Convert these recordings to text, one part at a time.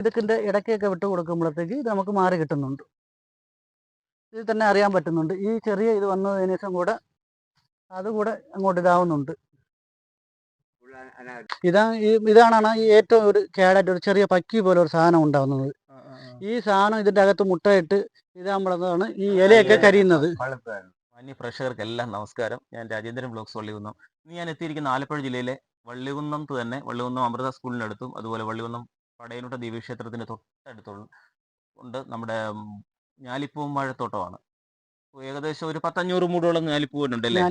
ഇതൊക്കെ ഇടയ്ക്കൊക്കെ വിട്ട് കൊടുക്കുമ്പോഴത്തേക്ക് ഇത് നമുക്ക് മാറി കിട്ടുന്നുണ്ട്. ഇത് തന്നെ അറിയാൻ പറ്റുന്നുണ്ട്. ഈ ചെറിയ ഇത് വന്നതിന് ശേഷം കൂടെ അതുകൂടെ അങ്ങോട്ട് ഇതാവുന്നുണ്ട്. ഇതാ ഈ ഇതാണ് ഈ ഏറ്റവും ഒരു കേടായിട്ട് ഒരു ചെറിയ പക്കി പോലെ ഒരു സാധനം ഉണ്ടാവുന്നത്. ഈ സാധനം ഇതിന്റെ അകത്ത് മുട്ടയിട്ട് ഇതാകുമ്പോഴാണ് ഈ ഇലയൊക്കെ കരിയുന്നത്. മാന്യ പ്രേക്ഷകർക്കെല്ലാം നമസ്കാരം. ഞാൻ രാജേന്ദ്രൻ ബ്ലോക്സ് വള്ളികുന്നം. ഇന്ന് ഞാൻ എത്തിയിരിക്കുന്ന ആലപ്പുഴ ജില്ലയിലെ വള്ളികുന്നത്ത് തന്നെ വള്ളികുന്നം അമൃത സ്കൂളിനടുത്തും അതുപോലെ വള്ളികുന്നം പടയനുട്ട ദേവീക്ഷേത്രത്തിന്റെ തൊട്ടടുത്തുള്ള ഉണ്ട്. നമ്മുടെ ഞാലിപ്പൂവും വാഴത്തോട്ടമാണ് ഏകദേശം ഒരു പത്തഞ്ഞൂറ് മൂടോളം ഞാലിപ്പൂവിനുണ്ട് അല്ലേ?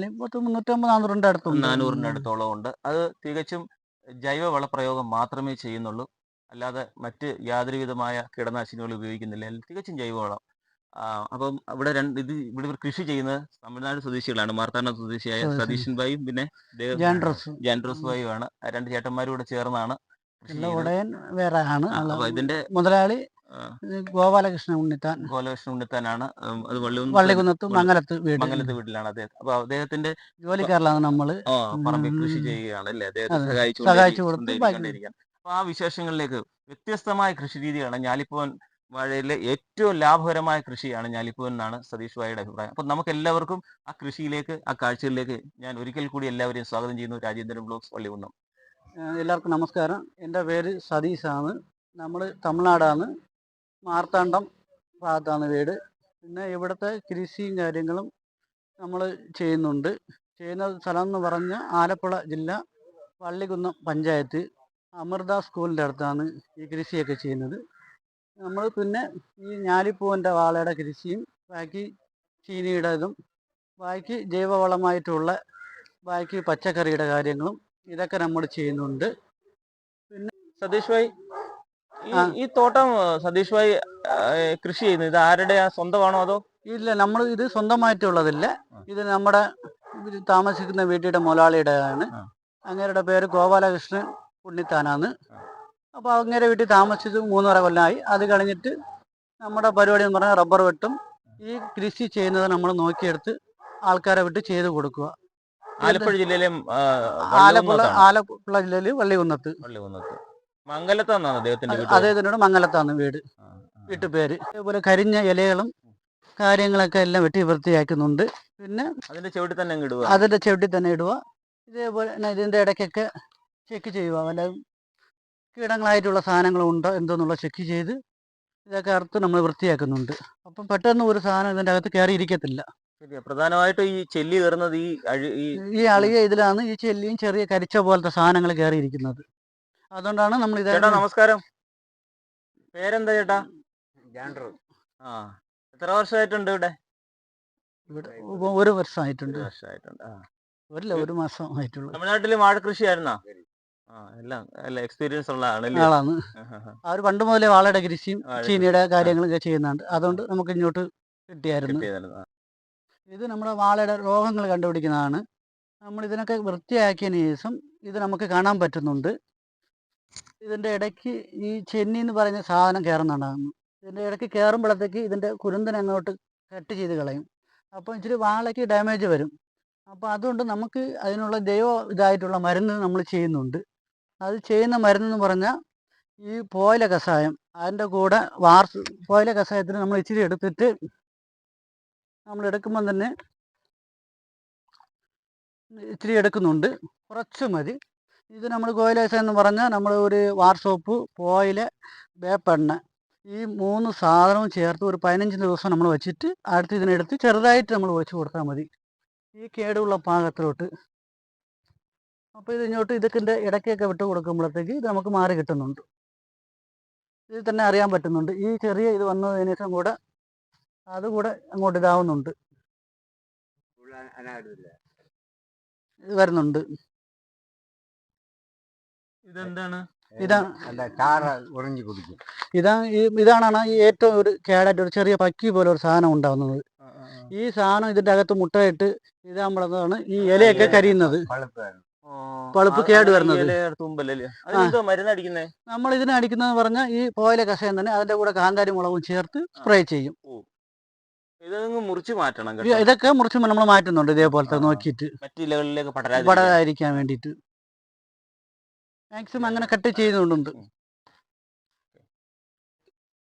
നാനൂറിന്റെ അടുത്തുണ്ട്. നാനൂറിന്റെ അടുത്തോളം ഉണ്ട്. അത് തികച്ചും ജൈവ വളപ്രയോഗം മാത്രമേ ചെയ്യുന്നുള്ളൂ. അല്ലാതെ മറ്റ് യാതൊരു വിധമായ കീടനാശിനികൾ ഉപയോഗിക്കുന്നില്ല. തികച്ചും ജൈവവളം. അപ്പം ഇവിടെ രണ്ട് ഇത് ഇവിടെ ഇവർ കൃഷി ചെയ്യുന്നത് തമിഴ്നാട് സ്വദേശികളാണ്. മാർത്താണ്ഡ സ്വദേശിയായ സ്വദേശി. സതീശൻ ഭായും പിന്നെ ജാൻഡ്രോസ്. ഭായും ആണ് രണ്ട് ചേട്ടന്മാരും കൂടെ ചേർന്നാണ്. ഉടയൻ വേറെ ആണ്. ഇതിന്റെ മുതലാളി ഗോപാലകൃഷ്ണൻ ഉണ്ണിത്താൻ. ഗോപാലകൃഷ്ണൻ ഉണ്ണിത്താനാണ്. അത് വള്ളികുന്ന് വള്ളികുന്നത്ത് വള്ളി- മംഗലത്ത് വീട്. മംഗലത്ത് വീട്ടിലാണ് അദ്ദേഹം. അപ്പൊ അദ്ദേഹത്തിന്റെ ജോലിക്കാരിലാണ് നമ്മൾ. പറമ്പിൽ കൃഷി. ചെയ്യുകയാണ് അല്ലേ? അദ്ദേഹത്തെ അതെ. സഹായിച്ചു സഹായിച്ചു കൊടുത്ത് അപ്പൊ ആ വിശേഷങ്ങളിലേക്ക് വ്യത്യസ്തമായ കൃഷി രീതിയാണ് ഞാലിപ്പൂവൻ വാഴയിലെ ഏറ്റവും ലാഭകരമായ കൃഷിയാണ് ഞാലിപ്പൂവൻ എന്നാണ് സതീഷ് വായയുടെ അഭിപ്രായം. അപ്പൊ നമുക്ക് എല്ലാവർക്കും ആ കൃഷിയിലേക്ക് ആ കാഴ്ചകളിലേക്ക് ഞാൻ ഒരിക്കൽ കൂടി എല്ലാവരെയും സ്വാഗതം ചെയ്യുന്നു. രാജേന്ദ്രൻ ബ്ലോക്സ് പള്ളികുന്നം ഏഹ് എല്ലാവർക്കും നമസ്കാരം. എന്റെ പേര് സതീഷാണ്. നമ്മൾ തമിഴ്നാടാണ്. മാർത്താണ്ഡം ഭാഗത്താണ് വീട്. പിന്നെ ഇവിടുത്തെ കൃഷിയും കാര്യങ്ങളും നമ്മൾ ചെയ്യുന്നുണ്ട്. ചെയ്യുന്ന സ്ഥലം എന്ന് പറഞ്ഞ ആലപ്പുഴ ജില്ല വള്ളികുന്നം പഞ്ചായത്ത് അമൃത സ്കൂളിന്റെ അടുത്താണ് ഈ കൃഷിയൊക്കെ ചെയ്യുന്നത്. നമ്മൾ പിന്നെ ഈ ഞാലിപ്പൂവിന്റെ വാളയുടെ കൃഷിയും ബാക്കി ചീനിയുടെ ഇതും ബാക്കി ജൈവവളമായിട്ടുള്ള ബാക്കി പച്ചക്കറിയുടെ കാര്യങ്ങളും ഇതൊക്കെ നമ്മൾ ചെയ്യുന്നുണ്ട്. പിന്നെ സതീഷ് ഭായ് ഈ തോട്ടം സതീഷ് ഭായ് കൃഷി ചെയ്യുന്നത് ഇത് ആരുടെ സ്വന്തമാണോ അതോ? ഇല്ല നമ്മൾ ഇത് സ്വന്തമായിട്ടുള്ളതില്ല. ഇത് നമ്മുടെ താമസിക്കുന്ന വീട്ടിയുടെ മുതലാളിയുടേതാണ് അങ്ങേരുടെ പേര് ഗോപാലകൃഷ്ണൻ ഉണ്ണിത്താനാണ്. അപ്പോൾ അങ്ങേരെ വീട്ടിൽ താമസിച്ച് മൂന്നര കൊല്ലമായി അത് കഴിഞ്ഞിട്ട് നമ്മുടെ പരിപാടി എന്ന് പറഞ്ഞാൽ റബ്ബർ വെട്ടും. ഈ കൃഷി ചെയ്യുന്നത് നമ്മൾ നോക്കിയെടുത്ത് ആൾക്കാരെ വിട്ട് ചെയ്ത് കൊടുക്കുക. ആലപ്പുഴ ജില്ലയിലെ ആലപ്പുഴ. ആലപ്പുഴ ജില്ലയിൽ വള്ളികുന്നത്ത്. വള്ളികുന്നത്ത്. മംഗലത്താന്നാണ് അദ്ദേഹത്തിന്റെ വീട്? അദ്ദേഹത്തിനോട് മംഗലത്താണ് വീട്. വീട്ടുപേര്. അതേപോലെ കരിഞ്ഞ ഇലകളും കാര്യങ്ങളൊക്കെ എല്ലാം വെട്ടി വൃത്തിയാക്കുന്നുണ്ട്. പിന്നെ അതിന്റെ ചവിട്ടി തന്നെ ഇടുക അതിന്റെ ചവിട്ടി തന്നെ ഇടുക ഇതേപോലെ തന്നെ ഇതിന്റെ ഇടയ്ക്കൊക്കെ ചെക്ക് ചെയ്യുക വല്ല കീടങ്ങളായിട്ടുള്ള സാധനങ്ങളുണ്ടോ എന്തോന്നുള്ള ചെക്ക് ചെയ്ത് ഇതൊക്കെ അറുത്ത് നമ്മൾ വൃത്തിയാക്കുന്നുണ്ട്. അപ്പം പെട്ടെന്ന് ഒരു സാധനം ഇതിന്റെ അകത്ത് കയറി ഇരിക്കത്തില്ല ശരിയാ പ്രധാനമായിട്ടും ഈ ചെല്ലി കയറുന്നത് ഈ അഴി ഈ ഈ അളിയ ഇതിലാണ് ഈ ചെല്ലിയും ചെറിയ കരിച്ച പോലത്തെ സാധനങ്ങൾ കയറിയിരിക്കുന്നത്. അതുകൊണ്ടാണ് നമ്മൾ ഇത് ചേട്ടാ നമസ്കാരം. പേരെന്താ ചേട്ടാ? ജാൻഡർ ആ എത്ര വർഷമായിട്ടുണ്ട് ഇവിടെ? ഇവിടെ ഒരു വർഷമായിട്ടുണ്ട്. വർഷമായിട്ടുണ്ട് ആ. ഒരില്ല ഒരു മാസം ആയിട്ടുള്ളൂ. തമിഴ്നാട്ടിൽ വാഴ കൃഷിയായിരുന്നാ? ആ എല്ലാം അല്ല എക്സ്പീരിയൻസ് ഉള്ള ആളാണ് അവർ പണ്ട് മുതലേ വാളയുടെ കൃഷിയും ചീനയുടെ കാര്യങ്ങളൊക്കെ ചെയ്യുന്നുണ്ട്. അതുകൊണ്ട് നമുക്ക് ഇങ്ങോട്ട് കിട്ടിയായിരുന്നു. ഇത് നമ്മുടെ വാളയുടെ രോഗങ്ങൾ കണ്ടുപിടിക്കുന്നതാണ്. നമ്മൾ ഇതിനൊക്കെ വൃത്തിയാക്കിയതിന് ശേഷം ഇത് നമുക്ക് കാണാൻ പറ്റുന്നുണ്ട്. ഇതിന്റെ ഇടയ്ക്ക് ഈ ചെന്നി എന്ന് പറയുന്ന സാധനം കയറുന്നുണ്ടാകുന്നു ഇതിന്റെ ഇടയ്ക്ക് കയറുമ്പോഴത്തേക്ക് ഇതിന്റെ കുരുന്തൻ അങ്ങോട്ട് കട്ട് ചെയ്ത് കളയും. അപ്പോൾ ഇച്ചിരി വാളയ്ക്ക് ഡാമേജ് വരും. അപ്പോൾ അതുകൊണ്ട് നമുക്ക് അതിനുള്ള ജൈവ ഇതായിട്ടുള്ള മരുന്ന് നമ്മൾ ചെയ്യുന്നുണ്ട്. അത് ചെയ്യുന്ന മരുന്നെന്ന് പറഞ്ഞാൽ ഈ പോയില കഷായം. അതിന്റെ കൂടെ വാർസ് പോയില കഷായത്തിന് നമ്മൾ ഇച്ചിരി എടുത്തിട്ട് നമ്മൾ എടുക്കുമ്പം തന്നെ ഇച്ചിരി എടുക്കുന്നുണ്ട്. കുറച്ച് മതി. ഇത് നമ്മൾ കോയിലേസ എന്ന് പറഞ്ഞാൽ നമ്മൾ ഒരു വാർഷോപ്പ് പോയിൽ വേപ്പെണ്ണ ഈ മൂന്ന് സാധനവും ചേർത്ത് ഒരു പതിനഞ്ച് ദിവസം നമ്മൾ വെച്ചിട്ട് അടുത്ത് ഇതിനെടുത്ത് ചെറുതായിട്ട് നമ്മൾ ഒഴിച്ചു കൊടുത്താൽ മതി. ഈ കേടുള്ള പാകത്തിലോട്ട്. അപ്പോൾ ഇത് ഇങ്ങോട്ട് ഇതൊക്കെ ഇടയ്ക്കൊക്കെ വിട്ട് കൊടുക്കുമ്പോഴത്തേക്ക് ഇത് നമുക്ക് മാറി കിട്ടുന്നുണ്ട്. ഇത് തന്നെ അറിയാൻ പറ്റുന്നുണ്ട്. ഈ ചെറിയ ഇത് വന്നതിന് കൂടെ അതുകൂടെ അങ്ങോട്ട് ഇതാവുന്നുണ്ട്. ഇത് വരുന്നുണ്ട്. ഇതെന്താണ്? ഇതാ ചാറ ഉറഞ്ഞു കുടിക്കും. ഇതാണ് ഈ ഏറ്റവും ഒരു കേടായിട്ട് ഒരു ചെറിയ പക്കി പോലെ ഒരു സാധനം ഉണ്ടാവുന്നത്. ഈ സാധനം ഇതിന്റെ അകത്ത് മുട്ടയിട്ട് ഇതാകുമ്പോഴാണ് ഈ ഇലയൊക്കെ കരിയുന്നത്. പളുപ്പ് കേട് വരുന്നത്. നമ്മൾ ഇതിന് അടിക്കുന്നതെന്ന് പറഞ്ഞാൽ ഈ പോയല കഷയം തന്നെ അതിന്റെ കൂടെ കാന്താരി മുളകും ചേർത്ത് സ്പ്രേ ചെയ്യും. ഇതങ്ങ് മുറിച്ച് മാറ്റണം കേട്ടോ. ഇതൊക്കെ മുറിച്ച് നമ്മൾ മാറ്റുന്നുണ്ട് ഇതേപോലത്തെ ആ. നോക്കിയിട്ട്. മറ്റു ഇലകളിലേക്ക് പടരാതിരിക്കാൻ. പടരാതിരിക്കാൻ വേണ്ടിയിട്ട്. മാക്സിമം അങ്ങനെ കട്ട് ചെയ്യുന്നുണ്ട്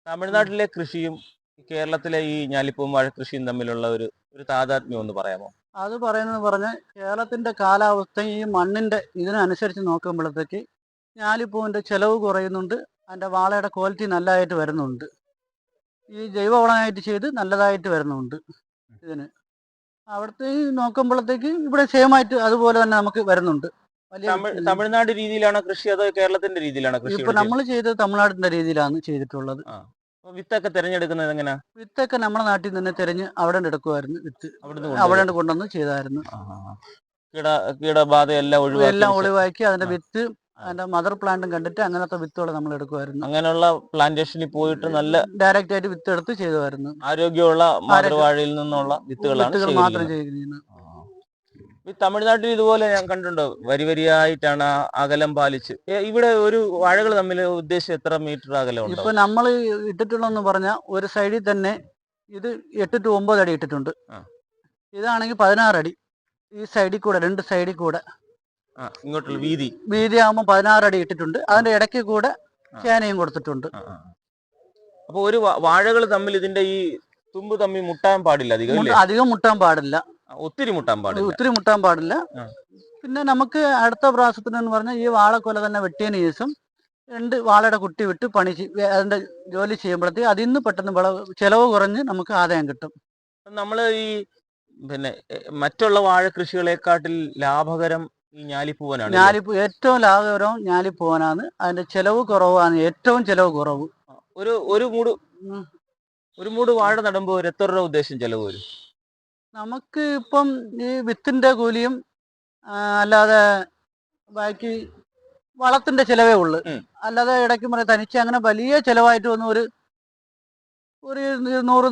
തമിഴ്നാട്ടിലെ കൃഷിയും കേരളത്തിലെ ഈ ഞാലിപ്പൂവും വാഴ കൃഷിയും തമ്മിലുള്ള ഒരു ഒരു താതാത്മ്യം ഒന്ന് പറയാമോ? അത് പറയുന്നത് പറഞ്ഞാൽ കേരളത്തിന്റെ കാലാവസ്ഥ ഈ മണ്ണിന്റെ ഇതിനനുസരിച്ച് നോക്കുമ്പോഴത്തേക്ക് ഞാലിപ്പൂവിന്റെ ചെലവ് കുറയുന്നുണ്ട്. അതിന്റെ വാളയുടെ ക്വാളിറ്റി നല്ലതായിട്ട് വരുന്നുണ്ട്. ഈ ജൈവവളമായിട്ട് ചെയ്ത് നല്ലതായിട്ട് വരുന്നുണ്ട് ഇതിന്. അവിടുത്തെ നോക്കുമ്പോഴത്തേക്ക് ഇവിടെ സെയിമായിട്ട് അതുപോലെ തന്നെ നമുക്ക് വരുന്നുണ്ട്. തമിഴ്നാട് രീതിയിലാണ് കൃഷി അതോ കേരളത്തിന്റെ രീതിയിലാണ് കൃഷി ഇപ്പൊ നമ്മൾ ചെയ്തത് തമിഴ്നാടിന്റെ രീതിയിലാണ് ചെയ്തിട്ടുള്ളത്. വിത്തൊക്കെ തിരഞ്ഞെടുക്കുന്നത് എങ്ങനെയാ വിത്തൊക്കെ നമ്മുടെ നാട്ടിൽ നിന്ന് തന്നെ തിരഞ്ഞ് അവിടെ എടുക്കുമായിരുന്നു വിത്ത്. അവിടെ. കൊണ്ടുവന്ന് ചെയ്തായിരുന്നു. കീട കീടബാധ എല്ലാം ഒഴിവാക്കി എല്ലാം അതിന്റെ വിത്ത് അതിന്റെ മദർ പ്ലാന്റും കണ്ടിട്ട് അങ്ങനത്തെ വിത്തുകൾ നമ്മൾ എടുക്കുമായിരുന്നു. അങ്ങനെയുള്ള പ്ലാന്റേഷനിൽ പോയിട്ട് നല്ല ഡയറക്റ്റ് ആയിട്ട് വിത്ത് എടുത്ത് ചെയ്തുമായിരുന്നു. ആരോഗ്യമുള്ള മാതൃവാഴയിൽ നിന്നുള്ള വിത്തുകളാണ് വിത്തുകൾ മാത്രം. ചെയ്യുന്നത്. ഈ തമിഴ്നാട്ടിൽ ഇതുപോലെ ഞാൻ കണ്ടിട്ടുണ്ട്. വരി വരിയായിട്ടാണ് അകലം പാലിച്ച്. ഇവിടെ ഒരു വാഴകൾ തമ്മിൽ ഉദ്ദേശം എത്ര മീറ്റർ അകലം ഇപ്പൊ നമ്മൾ ഇട്ടിട്ടുള്ളതെന്ന് പറഞ്ഞാൽ ഒരു സൈഡിൽ തന്നെ ഇത് എട്ട് ടു ഒമ്പത് അടി ഇട്ടിട്ടുണ്ട്. ഇതാണെങ്കിൽ പതിനാറ് അടി. ഈ സൈഡിൽ കൂടെ രണ്ട് സൈഡിൽ കൂടെ. ഇങ്ങോട്ടുള്ള വീതി. വീതി ആകുമ്പോൾ പതിനാറ് അടി ഇട്ടിട്ടുണ്ട്. അതിന്റെ ഇടയ്ക്ക് കൂടെ. ചേനയും കൊടുത്തിട്ടുണ്ട്. അപ്പൊ ഒരു വാഴകൾ തമ്മിൽ ഇതിന്റെ ഈ തുമ്പ് തമ്മിൽ മുട്ടാൻ പാടില്ല അധികം അധികം മുട്ടാൻ പാടില്ല. ഒത്തിരി മുട്ടാൻ പാടില്ല. ഒത്തിരി മുട്ടാൻ പാടില്ല. പിന്നെ നമുക്ക് അടുത്ത പ്രാവശ്യത്തിന് എന്ന് പറഞ്ഞാൽ ഈ വാഴക്കൊല തന്നെ വെട്ടിയതിന് ശേഷം രണ്ട് വാഴയുടെ കുട്ടി വിട്ട് പണി അതിന്റെ ജോലി ചെയ്യുമ്പോഴത്തേക്ക് അതിന്ന് നിന്ന് പെട്ടെന്ന് വിളവ് ചെലവ് കുറഞ്ഞ് നമുക്ക് ആദായം കിട്ടും. നമ്മൾ ഈ പിന്നെ മറ്റുള്ള വാഴ കൃഷികളെക്കാട്ടിൽ ലാഭകരം ഈ ഞാലിപ്പൂവനാണ്? ഞാലിപ്പൂ ഏറ്റവും ലാഭകരവും ഞാലിപ്പൂവനാണ്. അതിന്റെ ചെലവ് കുറവാണ്. ഏറ്റവും ചെലവ് കുറവ്. ഒരു ഒരു മൂട്. ഒരു മൂട് വാഴ നടുമ്പോ ഒരു എത്ര രൂപ ഉദ്ദേശം ചെലവ് വരും? നമുക്ക് ഇപ്പം ഈ വിത്തിന്റെ കൂലിയും അല്ലാതെ ബാക്കി വളത്തിന്റെ ചെലവേ ഉള്ളു. അല്ലാതെ ഇടയ്ക്ക് പറയാം തനിച്ച് അങ്ങനെ വലിയ ചെലവായിട്ട് വന്ന ഒരു ഒരു ഇരുന്നൂറ്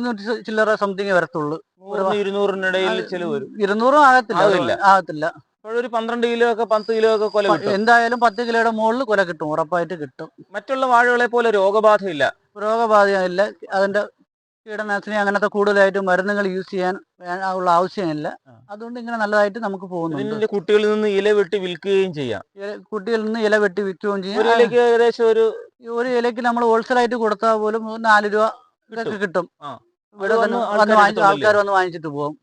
ചില്ലറ സംതിങ് വരത്തുള്ളൂ. നൂറിന് ഇരുന്നൂറിനിടയിൽ ചെലവ് വരും. ഇരുന്നൂറും ആകത്തില്ല. ആകത്തില്ല അപ്പോഴൊരു പന്ത്രണ്ട് കിലോ ഒക്കെ പത്ത് കിലോ ഒക്കെ കൊല കിട്ടും. എന്തായാലും പത്ത് കിലോയുടെ മുകളിൽ കൊല കിട്ടും ഉറപ്പായിട്ട് കിട്ടും. മറ്റുള്ള വാഴകളെ പോലെ രോഗബാധ രോഗബാധയില്ല. രോഗബാധയില്ല. അതിന്റെ കീടനാശിനി അങ്ങനത്തെ കൂടുതലായിട്ട് മരുന്നുകൾ യൂസ് ചെയ്യാൻ ഉള്ള ആവശ്യമില്ല. അതുകൊണ്ട് ഇങ്ങനെ നല്ലതായിട്ട് നമുക്ക് പോകുന്നുണ്ട്. കുട്ടികളിൽ നിന്ന് ഇല വെട്ടി വിൽക്കുകയും ചെയ്യാം. കുട്ടികളിൽ നിന്ന് ഇല വെട്ടി വിൽക്കുകയും ചെയ്യാം. ഒരു ഇലയ്ക്ക് ഏകദേശം ഒരു ഒരു ഇലയ്ക്ക് നമ്മൾ ഹോൾസെയിലായിട്ട് കൊടുത്താൽ പോലും ഒരു നാല് രൂപ ഇതൊക്കെ കിട്ടും. ഇവിടെ ആൾക്കാർ വന്ന് വാങ്ങിച്ചിട്ട് പോകും.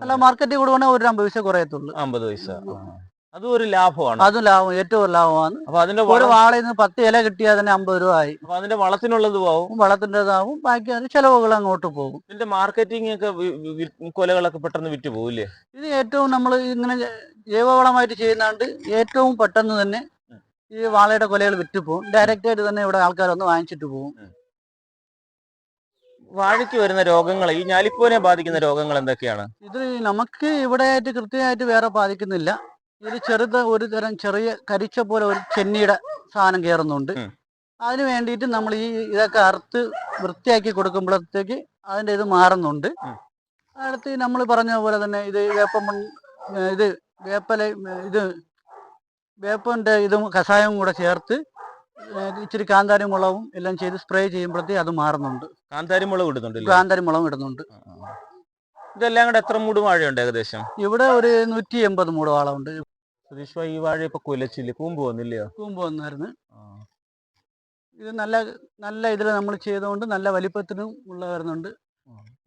അല്ല മാർക്കറ്റിൽ കൊടുക്കണേ ഒരു അമ്പത് പൈസ കുറയത്തുള്ളൂ. അമ്പത് പൈസ. അതും ഒരു ലാഭമാണ്. അതും ലാഭം ഏറ്റവും ലാഭമാണ്. അപ്പൊ അതിന്റെ ഒരു വളം വാളയിൽ നിന്ന് പത്ത് ഇല കിട്ടിയാൽ തന്നെ അമ്പത് രൂപ ആയി. അപ്പൊ അതിന്റെ വളത്തിനുള്ളത് ആവും. വളത്തിന്റെതാവും. ബാക്കി അതിന് ചെലവുകൾ അങ്ങോട്ട് പോകും. ഇതിന്റെ മാർക്കറ്റിംഗ് ഒക്കെ കൊലകളൊക്കെ പെട്ടെന്ന് വിറ്റ് പോകില്ലേ ഇത് ഏറ്റവും നമ്മൾ ഇങ്ങനെ ജൈവവളമായിട്ട് ചെയ്യുന്നതുകൊണ്ട് ഏറ്റവും പെട്ടെന്ന് തന്നെ ഈ വാളയുടെ കൊലകൾ വിറ്റ് പോകും. ഡയറക്റ്റ് ആയിട്ട് തന്നെ ഇവിടെ ആൾക്കാർ വന്ന് വാങ്ങിച്ചിട്ട് പോകും. വാഴയ്ക്ക് വരുന്ന രോഗങ്ങൾ ഈ ഞാലിപ്പൂവിനെ ബാധിക്കുന്ന രോഗങ്ങൾ എന്തൊക്കെയാണ് ഇത് നമുക്ക് ഇവിടെ ആയിട്ട് കൃത്യമായിട്ട് വേറെ ബാധിക്കുന്നില്ല ഇത് ചെറുത് ഒരു തരം ചെറിയ കരിച്ച പോലെ ഒരു ചെന്നിയുടെ സാധനം കയറുന്നുണ്ട്. അതിന് വേണ്ടിയിട്ട് നമ്മൾ ഈ ഇതൊക്കെ അറുത്ത് വൃത്തിയാക്കി കൊടുക്കുമ്പോഴത്തേക്ക് അതിന്റെ ഇത് മാറുന്നുണ്ട്. അടുത്ത് നമ്മൾ പറഞ്ഞ പോലെ തന്നെ ഇത് വേപ്പം ഇത് വേപ്പല ഇത് വേപ്പന്റെ ഇതും കഷായവും കൂടെ ചേർത്ത് ഇച്ചിരി കാന്താരി മുളകും എല്ലാം ചെയ്ത് സ്പ്രേ ചെയ്യുമ്പോഴത്തേ അത് മാറുന്നുണ്ട്. കാന്താരി മുളക് ഇടുന്നുണ്ട് കാന്താരി മുളകും ഇടുന്നുണ്ട്. ഇതെല്ലാം കൂടെ എത്ര മൂട് വാഴയുണ്ട് ഏകദേശം? ഇവിടെ ഒരു നൂറ്റി എൺപത് മൂട് വാളമുണ്ട്. ഈ വാഴ ഇപ്പൊ കുലച്ചില്ലേ? കൂമ്പ് വന്നില്ലയോ? കൂമ്പ് വന്നായിരുന്നു. ഇത് നല്ല നല്ല ഇതിൽ നമ്മൾ ചെയ്തുകൊണ്ട് നല്ല വലിപ്പത്തിനും ഉള്ള വരുന്നുണ്ട്.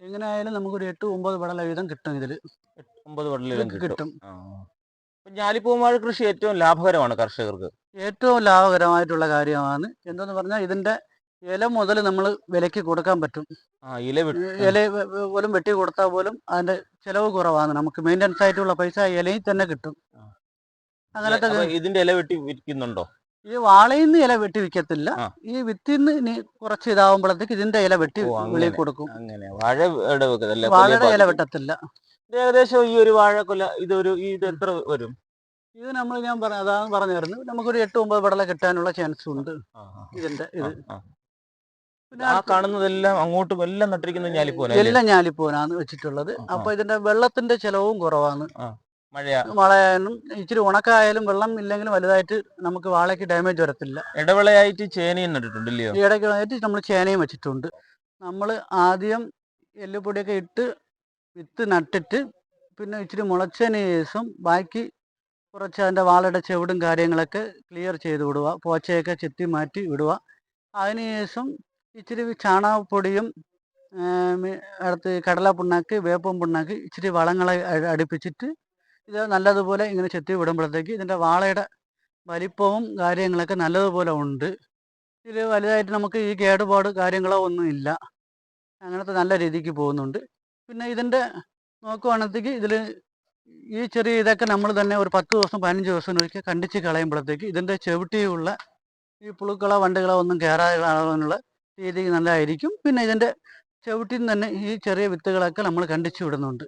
എങ്ങനെയായാലും നമുക്കൊരു എട്ട് ഒമ്പത് പടല വീതം കിട്ടും ഇതിൽ ഒമ്പത് വടലിലും കിട്ടും. അപ്പൊ കൃഷി ഏറ്റവും ലാഭകരമാണ് കർഷകർക്ക്. ഏറ്റവും ലാഭകരമായിട്ടുള്ള കാര്യമാണ് എന്തെന്ന് പറഞ്ഞാൽ ഇതിന്റെ ഇല മുതൽ നമ്മൾ വിലയ്ക്ക് കൊടുക്കാൻ പറ്റും. ഇല ഇല പോലും വെട്ടി കൊടുത്താൽ പോലും അതിന്റെ ചെലവ് കുറവാണ്. നമുക്ക് മെയിന്റനൻസ് ആയിട്ടുള്ള പൈസ ഇലയിൽ തന്നെ കിട്ടും. അങ്ങനത്തെ ഇതിന്റെ ഇല വെട്ടി വിൽക്കുന്നുണ്ടോ? ഈ വാളയിൽ നിന്ന് ഇല വെട്ടി വിൽക്കത്തില്ല. ഈ ഇനി കുറച്ച് ഇതാവുമ്പോഴത്തേക്ക് ഇതിന്റെ ഇല വെട്ടി വിളി വെളിയിൽ കൊടുക്കും. വാഴ വാഴയുടെ ഇല വെട്ടത്തില്ല. ഏകദേശം ഈ ഒരു വാഴക്കൊല ഇതൊരു ഇത് എത്ര വരും? ഇത് നമ്മൾ ഞാൻ പറഞ്ഞ അതാണ് പറഞ്ഞായിരുന്നു നമുക്കൊരു എട്ട് ഒമ്പത് പടല കിട്ടാനുള്ള ചാൻസ് ഉണ്ട്. ഇതിന്റെ ഇത്. ആ. കാണുന്നതെല്ലാം അങ്ങോട്ടും എല്ലാം നട്ടിരിക്കുന്ന ഞാലിപ്പൂന എല്ലാം ഞാലിപ്പൂനാണ് വെച്ചിട്ടുള്ളത്. അപ്പൊ ഇതിന്റെ വെള്ളത്തിന്റെ ചെലവും കുറവാണ്. മഴയാ. വളയായാലും ഇച്ചിരി ഉണക്കായാലും വെള്ളം ഇല്ലെങ്കിലും വലുതായിട്ട് നമുക്ക് വാഴയ്ക്ക് ഡാമേജ് വരത്തില്ല. ഇടവിളയായിട്ട് ചേനയും നട്ടിട്ടുണ്ടല്ലോ ഇടയ്ക്കായിട്ട് നമ്മൾ ചേനയും വെച്ചിട്ടുണ്ട്. നമ്മൾ ആദ്യം എല്ലുപൊടിയൊക്കെ ഇട്ട് വിത്ത് നട്ടിട്ട് പിന്നെ ഇച്ചിരി മുളച്ചതിന് ശേഷം ബാക്കി കുറച്ച് അതിന്റെ വാളയുടെ ചെവിടും കാര്യങ്ങളൊക്കെ ക്ലിയർ ചെയ്ത് വിടുക. പോച്ചയൊക്കെ ചെത്തി മാറ്റി വിടുക. അതിനുശേഷം ഇച്ചിരി ചാണകപ്പൊടിയും അടുത്ത് കടല പുണ്ണാക്കി വേപ്പം പുണ്ണാക്കി ഇച്ചിരി വളങ്ങളെ അടുപ്പിച്ചിട്ട് ഇത് നല്ലതുപോലെ ഇങ്ങനെ ചെത്തി വിടുമ്പോഴത്തേക്ക് ഇതിന്റെ വാളയുടെ വലിപ്പവും കാര്യങ്ങളൊക്കെ നല്ലതുപോലെ ഉണ്ട്. ഇതിൽ വലുതായിട്ട് നമുക്ക് ഈ കേടുപാട് കാര്യങ്ങളോ ഒന്നും ഇല്ല. അങ്ങനത്തെ നല്ല രീതിക്ക് പോകുന്നുണ്ട്. പിന്നെ ഇതിന്റെ നോക്കുവാണത്തേക്ക് ഇതിൽ ഈ ചെറിയ ഇതൊക്കെ നമ്മൾ തന്നെ ഒരു പത്ത് ദിവസം പതിനഞ്ച് ദിവസം ഒരിക്കൽ കണ്ടിച്ച് കളയുമ്പോഴത്തേക്ക് ഇതിന്റെ ചവിട്ടിയുള്ള ഈ പുളുക്കളോ വണ്ടുകളോ ഒന്നും കയറാനുള്ള രീതി നല്ലതായിരിക്കും. പിന്നെ ഇതിന്റെ ചവിട്ടിൽ നിന്ന് തന്നെ ഈ ചെറിയ വിത്തുകളൊക്കെ നമ്മൾ കണ്ടിച്ചു വിടുന്നുണ്ട്.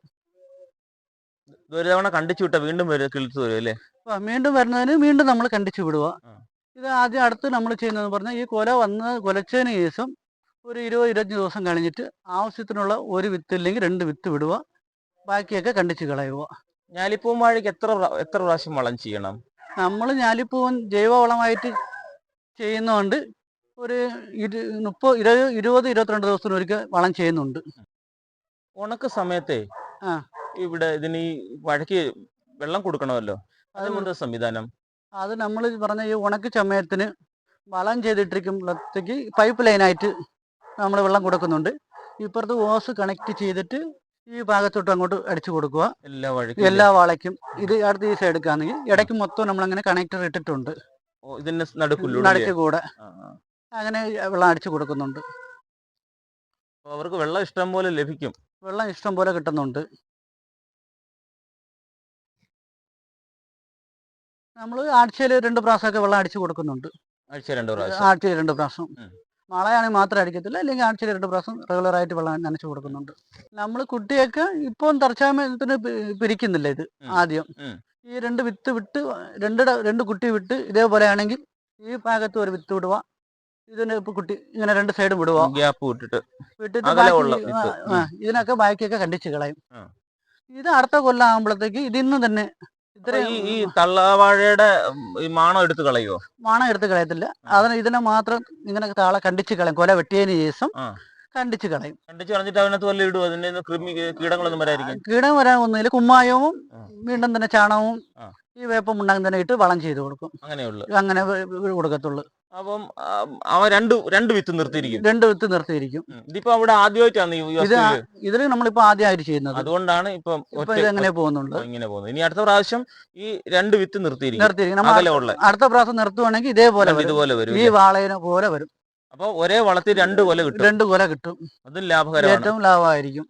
ഒരു തവണ കണ്ടിച്ചു വിട്ട വീണ്ടും വരും കിളിച്ചു വരും അല്ലേ? വീണ്ടും വരുന്നതിന് വീണ്ടും നമ്മൾ കണ്ടിച്ചു വിടുക ഇത് ആദ്യം അടുത്ത് നമ്മൾ ചെയ്യുന്നതെന്ന് പറഞ്ഞാൽ ഈ കൊല വന്ന് കൊലച്ചതിന് ശേഷം ഒരു ഇരുപത് ഇരുപത്തഞ്ച് ദിവസം കഴിഞ്ഞിട്ട് ആവശ്യത്തിനുള്ള ഒരു വിത്ത് ഇല്ലെങ്കിൽ രണ്ട് വിത്ത് വിടുക. ബാക്കിയൊക്കെ കണ്ടിച്ച് കളയുക. ഞാലിപ്പൂ വാഴയ്ക്ക് എത്ര എത്ര പ്രാവശ്യം വളം ചെയ്യണം? നമ്മൾ ഞാലിപ്പൂവൻ ജൈവവളമായിട്ട് ചെയ്യുന്നതുകൊണ്ട് ഒരു ഇരു മുപ്പത് ഇരുപത് ഇരുപത് ഇരുപത്തിരണ്ട് ദിവസത്തിന് ഒരിക്കൽ വളം ചെയ്യുന്നുണ്ട്. ഉണക്ക് സമയത്തെ ആ. ഇവിടെ ഇതിന് ഈ വഴക്ക് വെള്ളം കൊടുക്കണമല്ലോ? അതുകൊണ്ട് സംവിധാനം? അത് നമ്മൾ പറഞ്ഞ ഈ ഉണക്ക് സമയത്തിന് വളം ചെയ്തിട്ടിരിക്കുമ്പോഴത്തേക്ക് പൈപ്പ് ലൈനായിട്ട് നമ്മൾ വെള്ളം കൊടുക്കുന്നുണ്ട്. ഇപ്പുറത്ത് ഓസ് കണക്ട് ചെയ്തിട്ട് ഈ ഭാഗത്തോട്ട് അങ്ങോട്ട് അടിച്ചു കൊടുക്കുക. എല്ലാ വഴിക്കും എല്ലാ വാളയ്ക്കും. ഇത് അടുത്ത ഈ സൈഡ് എടുക്കുകയാണെങ്കിൽ ഇടയ്ക്ക് മൊത്തം നമ്മൾ അങ്ങനെ കണക്ടർ ഇട്ടിട്ടുണ്ട്. ഇതിന്റെ നടുക്ക് കൂടെ. അങ്ങനെ വെള്ളം അടിച്ചു കൊടുക്കുന്നുണ്ട്. അവർക്ക് വെള്ളം ഇഷ്ടം പോലെ ലഭിക്കും. വെള്ളം ഇഷ്ടം പോലെ കിട്ടുന്നുണ്ട്. നമ്മൾ ആഴ്ചയിൽ രണ്ട് പ്രാവശ്യമൊക്കെ വെള്ളം അടിച്ചു കൊടുക്കുന്നുണ്ട്. ആഴ്ചയിൽ രണ്ടു പ്രാവശ്യം. ആഴ്ചയിൽ രണ്ട് പ്രാവശ്യം. മഴയാണെങ്കിൽ മാത്രം അടിക്കത്തില്ല അല്ലെങ്കിൽ ആഴ്ചയിൽ രണ്ട് പ്രാവശ്യം റെഗുലറായിട്ട് വെള്ളം നനച്ചു കൊടുക്കുന്നുണ്ട്. നമ്മൾ കുട്ടിയൊക്കെ ഇപ്പം തർച്ചാമയത്തിന് പിരിക്കുന്നില്ല ഇത് ആദ്യം? ഈ രണ്ട് വിത്ത് വിട്ട് രണ്ട് രണ്ട് കുട്ടി വിട്ട് ഇതേപോലെ ആണെങ്കിൽ ഈ ഭാഗത്ത് ഒരു വിത്ത് വിടുക ഇതിന് ഇപ്പൊ കുട്ടി ഇങ്ങനെ രണ്ട് സൈഡും വിടുക. ഗ്യാപ്പ് വിട്ടിട്ട്. വിട്ടിട്ട് ഇതിനൊക്കെ ബാക്കിയൊക്കെ കണ്ടിച്ച് കളയും. ഇത് അടുത്ത കൊല്ലം ആകുമ്പോഴത്തേക്ക് ഇതിന്ന് തന്നെ ഈ തള്ളവാഴയുടെ ഈ മാണം എടുത്ത് കളയോ മാണം എടുത്ത് കളയത്തില്ല. അതിന് ഇതിനെ മാത്രം ഇങ്ങനെ താളെ കണ്ടിച്ച് കളയും. കൊല വെട്ടിയതിന് ശേഷം. കണ്ടിച്ച് കളയും. കണ്ടിച്ച് കളഞ്ഞിട്ട് അതിനകത്ത് വല്ല അതിന്റെ കൃമി കീടങ്ങളൊന്നും വരാതിരിക്കും കീടം വരാൻ ഒന്നുമില്ല കുമ്മായവും വീണ്ടും തന്നെ ചാണകവും. ഈ വേപ്പം ഉണ്ടാകും തന്നെ ഇട്ട് വളം ചെയ്ത് കൊടുക്കും. അങ്ങനെയുള്ളു. അങ്ങനെ കൊടുക്കത്തുള്ളൂ. അപ്പം അവ രണ്ട് രണ്ട് വിത്ത് നിർത്തിയിരിക്കും. രണ്ട് വിത്ത് നിർത്തിയിരിക്കും. ഇതിപ്പോ അവിടെ ആദ്യമായിട്ടാണ് ഇത്. ഇതിൽ നമ്മളിപ്പോ ആദ്യമായിട്ട് ചെയ്യുന്നത്. അതുകൊണ്ടാണ് ഇപ്പം ഇതെങ്ങനെ പോകുന്നുണ്ട്. ഇങ്ങനെ പോകുന്നത്. ഇനി അടുത്ത പ്രാവശ്യം ഈ രണ്ട് വിത്ത് നിർത്തിയിരിക്കും. നിർത്തിയിരിക്കും. അടുത്ത പ്രാവശ്യം നിർത്തുവാണെങ്കിൽ ഇതേപോലെ ഇതുപോലെ വരും ഈ വാളയിനെ പോലെ വരും. അപ്പൊ ഒരേ വളത്തിൽ രണ്ട് കൊല കിട്ടും. രണ്ട് കൊല കിട്ടും. അതും ലാഭകരമാണ്. ഏറ്റവും ലാഭമായിരിക്കും.